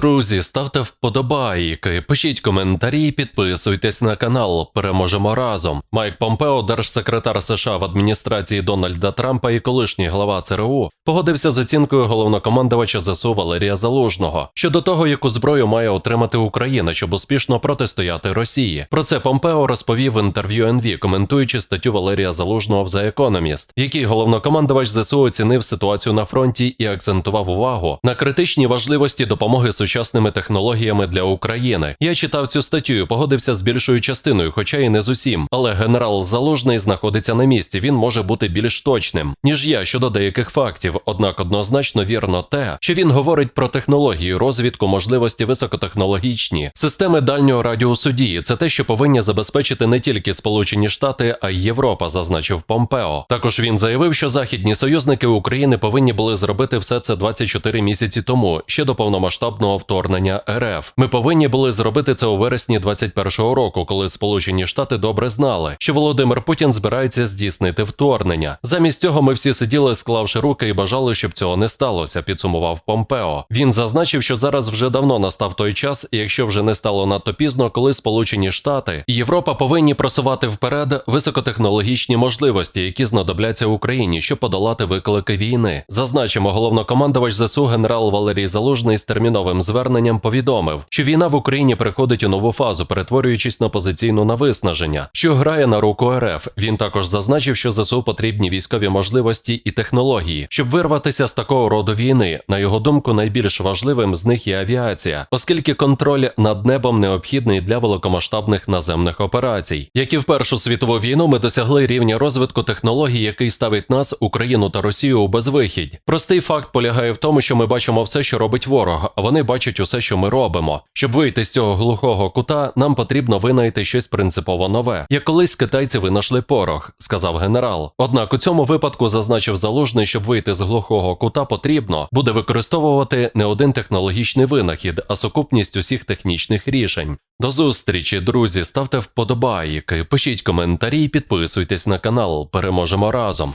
Друзі, ставте вподобайки, пишіть коментарі, підписуйтесь на канал. Переможемо разом. Майк Помпео, держсекретар США в адміністрації Дональда Трампа і колишній глава ЦРУ, погодився з оцінкою головнокомандувача ЗСУ Валерія Залужного щодо того, яку зброю має отримати Україна, щоб успішно протистояти Росії. Про це Помпео розповів в інтерв'ю НВ, коментуючи статтю Валерія Залужного в The Economist, в якій головнокомандувач ЗСУ оцінив ситуацію на фронті і акцентував увагу на критичній важливості допомоги сучасними технологіями для України. Я читав цю статтю погодився з більшою частиною, хоча і не з усім. Але генерал Залужний знаходиться на місці. Він може бути більш точним, ніж я щодо деяких фактів. Однак однозначно вірно те, що він говорить про технології, розвідку, можливості високотехнологічні, системи дальнього радіусу дії. Це те, що повинні забезпечити не тільки Сполучені Штати, а й Європа, зазначив Помпео. Також він заявив, що західні союзники України повинні були зробити все це 24 місяці тому, ще до повномасштабного вторгнення РФ. Ми повинні були зробити це у вересні 21-го року, коли Сполучені Штати добре знали, що Володимир Путін збирається здійснити вторгнення. Замість цього ми всі сиділи, склавши руки і бажали, щоб цього не сталося. Підсумував Помпео. Він зазначив, що зараз вже давно настав той час, і якщо вже не стало надто пізно, коли Сполучені Штати і Європа повинні просувати вперед високотехнологічні можливості, які знадобляться Україні, щоб подолати виклики війни. Зазначимо, головнокомандувач ЗСУ генерал Валерій Залужний з терміновим зверненням повідомив, що війна в Україні приходить у нову фазу, перетворюючись на позиційну на виснаження, що грає на руку РФ. Він також зазначив, що ЗСУ потрібні військові можливості і технології, щоб вирватися з такого роду війни. На його думку, найбільш важливим з них є авіація, оскільки контроль над небом необхідний для великомасштабних наземних операцій. Як і в Першу світову війну, ми досягли рівня розвитку технологій, який ставить нас, Україну та Росію у безвихідь. Простий факт полягає в тому, що ми бачимо все, що робить ворог, а вони бачать усе, що ми робимо. Щоб вийти з цього глухого кута, нам потрібно винайти щось принципово нове. Як колись китайці винайшли порох, сказав генерал. Однак у цьому випадку зазначив залужний, щоб вийти з глухого кута, потрібно буде використовувати не один технологічний винахід, а сукупність усіх технічних рішень. До зустрічі, друзі, ставте вподобайки, пишіть коментарі, і підписуйтесь на канал. Переможемо разом.